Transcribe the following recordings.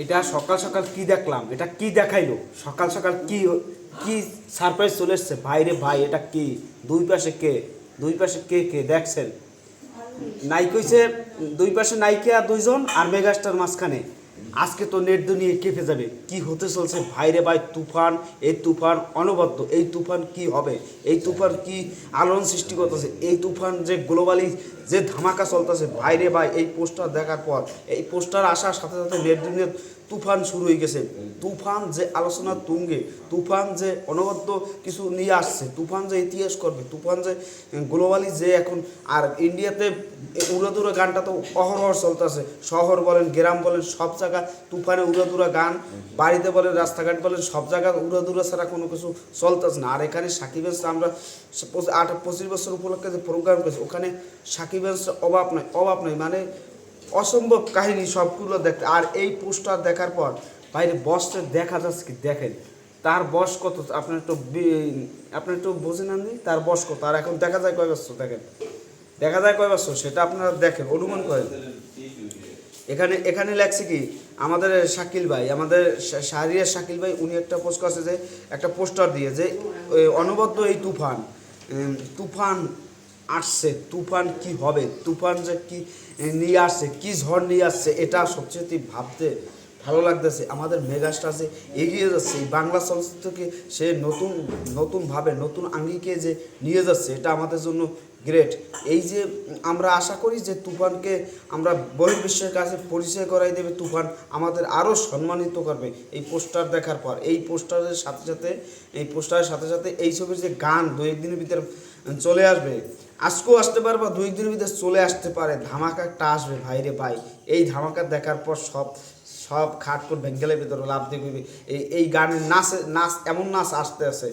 এটা সকাল সকাল কি দেখলাম? এটা কি দেখাইলো? সকাল সকাল কি কি সারপ্রাইজ চলে এসছে? ভাই রে ভাই, এটা কি? দুই পাশে কে? দুই পাশে কে কে? দেখছেন? নাইক দুই পাশে নাইকে আর দুইজন আর মেগাস্টার মাঝখানে। আজকে তো নেট দুনিয়ে কেঁপে যাবে। কি হতে চলছে? ভাইরে ভাই, তুফান, এই তুফান অনবদ্য। এই তুফান কি হবে? এই তুফান কি আলোড়ন সৃষ্টি করতেছে? এই তুফান যে গ্লোবালি যে ধামাকা চলতেছে, ভাইরে ভাই, এই পোস্টার দেখার পর, এই পোস্টার আসার সাথে সাথে নেট দুনিয়ার তুফান শুরু হয়ে গেছে। তুফান যে আলোচনার তুঙ্গে, তুফান যে অনবদ্য কিছু নিয়ে আসছে, তুফান যে ইতিহাস করবে, তুফান যে গ্লোবালি যে এখন, আর ইন্ডিয়াতে উড়াদুরা গানটা তো অহরহর চলতেছে। শহর বলেন, গ্রাম বলেন, সব জায়গা তুফানে উড়াদুরা গান। বাড়িতে বলেন, রাস্তাঘাট বলেন, সব জায়গা উড়াদুরা ছাড়া কোনো কিছু চলতেছে না। আর এখানে সাকিবের আমরা আট, পঁচিশ বছর উপলক্ষে যে প্রোগ্রাম করেছি, ওখানে সাকিবের অভাব নাই অভাব নাই। মানে অসম্ভব কাহিনী সবগুলো দেখতে। আর এই পোস্টার দেখার পর বাইরে বসটা দেখা যাচ্ছে কি? দেখেন, তার বয়স কত? আপনার একটু বি- আপনি একটু বোঝেন আননি তার বয়স কত? আর এখন দেখা যায় কয় বছর? দেখেন, দেখা যায় কয় বছর? সেটা আপনারা দেখেন, অনুমান করেন। এখানে এখানে লেখছে কি? আমাদের শাকিল ভাই, আমাদের শাহরিয়ার শাকিল ভাই, উনি একটা পোস্ট করছে যে, একটা পোস্টার দিয়ে যে অনবদ্য এই তুফান তুফান আসছে, তুফান কি হবে? তুফান যে কি নিয়ে আসছে, কি ঝড় নিয়ে আসছে, এটা সবচেয়ে ভাবতে ভালো লাগতেছে, আমাদের মেগাস্টার যে এগিয়ে যাচ্ছে, এই বাংলা চলচ্চিত্রকে সে নতুন, নতুনভাবে, নতুন আঙ্গিকে যে নিয়ে যাচ্ছে, এটা আমাদের জন্য গ্রেট এই যে আমরা আশা করি যে তুফানকে আমরা বহির্বিশ্বের কাছে পরিচয় করাই দেবে, তুফান আমাদের আরও সম্মানিত করবে। এই পোস্টার দেখার পর, এই পোস্টারের সাথে সাথে, এই পোস্টারের সাথে সাথে এই ছবির যে গান দু একদিনের ভিতরে চলে আসবে, আজকেও আসতে পারে বা দুই দিনের ভিতরে চলে আসতে পারে, ধামাকা একটা আসবে ভাইরে ভাই। এই ধামাকা দেখার পর সব সব খাট করে ভেঙ্গেলের ভিতরে লাভ দিয়ে করবে এই এই গানের নাচে, নাচ, এমন নাচ আসতে আছে।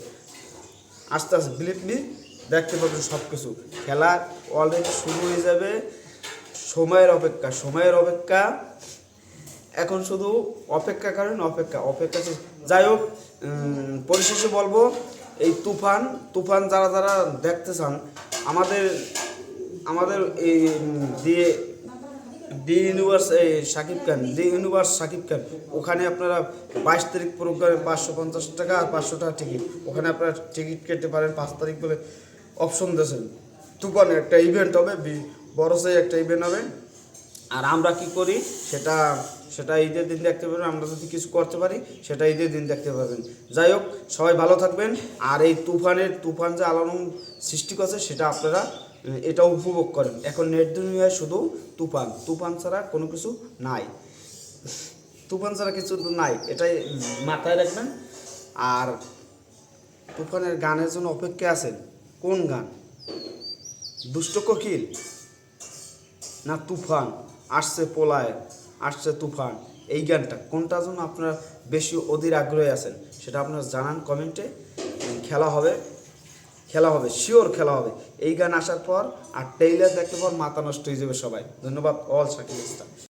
আস্তে আস্তে বিলিভ মি দেখতে পাবেন সব কিছু খেলা অলরেডি শুরু হয়ে যাবে। সময়ের অপেক্ষা সময়ের অপেক্ষা। এখন শুধু অপেক্ষা কারণ, অপেক্ষা অপেক্ষা যাই হোক পরিশেষে বলব, এই তুফান তুফান যারা যারা দেখতে চান, আমাদের আমাদের এই দিয়ে ডি ইউনিভার্স, এই সাকিব খান ডি ইউনিভার্স সাকিব খান। ওখানে আপনারা বাইশ তারিখ প্রোগ্রামে পাঁচশো পঞ্চাশ টাকা আর পাঁচশো টাকা টিকিট ওখানে আপনারা টিকিট কেটে পারেন, পাঁচ তারিখ বলে অপশন দিয়েছেন। তুফানে একটা ইভেন্ট হবে বড় সেই একটা ইভেন্ট হবে। আর আমরা কি করি, সেটা সেটা ঈদের দিন দেখতে পারবেন, আমরা যদি কিছু করতে পারি, সেটা ঈদের দিন দেখতে পারবেন। যাই হোক, সবাই ভালো থাকবেন। আর এই তুফানের, তুফান যে আলোড়ন সৃষ্টি করছে, সেটা আপনারা এটা উপভোগ করেন। এখন নেট দুনিয়ায় শুধু তুফান। তুফান ছাড়া কোনো কিছু নাই। তুফান ছাড়া কিছু নাই। এটাই মাথায় রাখবেন। আর তুফানের গানের জন্য অপেক্ষা আছেন। কোন গান? দুষ্ট কোকিল? না তুফান? আসছে পোলায়, আসছে তুফান। এই গানটা কোনটার জন্য আপনারা বেশি অধীর আগ্রহী আছেন, সেটা আপনারা জানান কমেন্টে। খেলা হবে। খেলা হবে শিওর খেলা হবে। এই গান আসার পর আর টেইলার দেখতে পর মাথা নষ্ট হয়ে যাবে সবাই। ধন্যবাদ অল সাকিব ইসলাম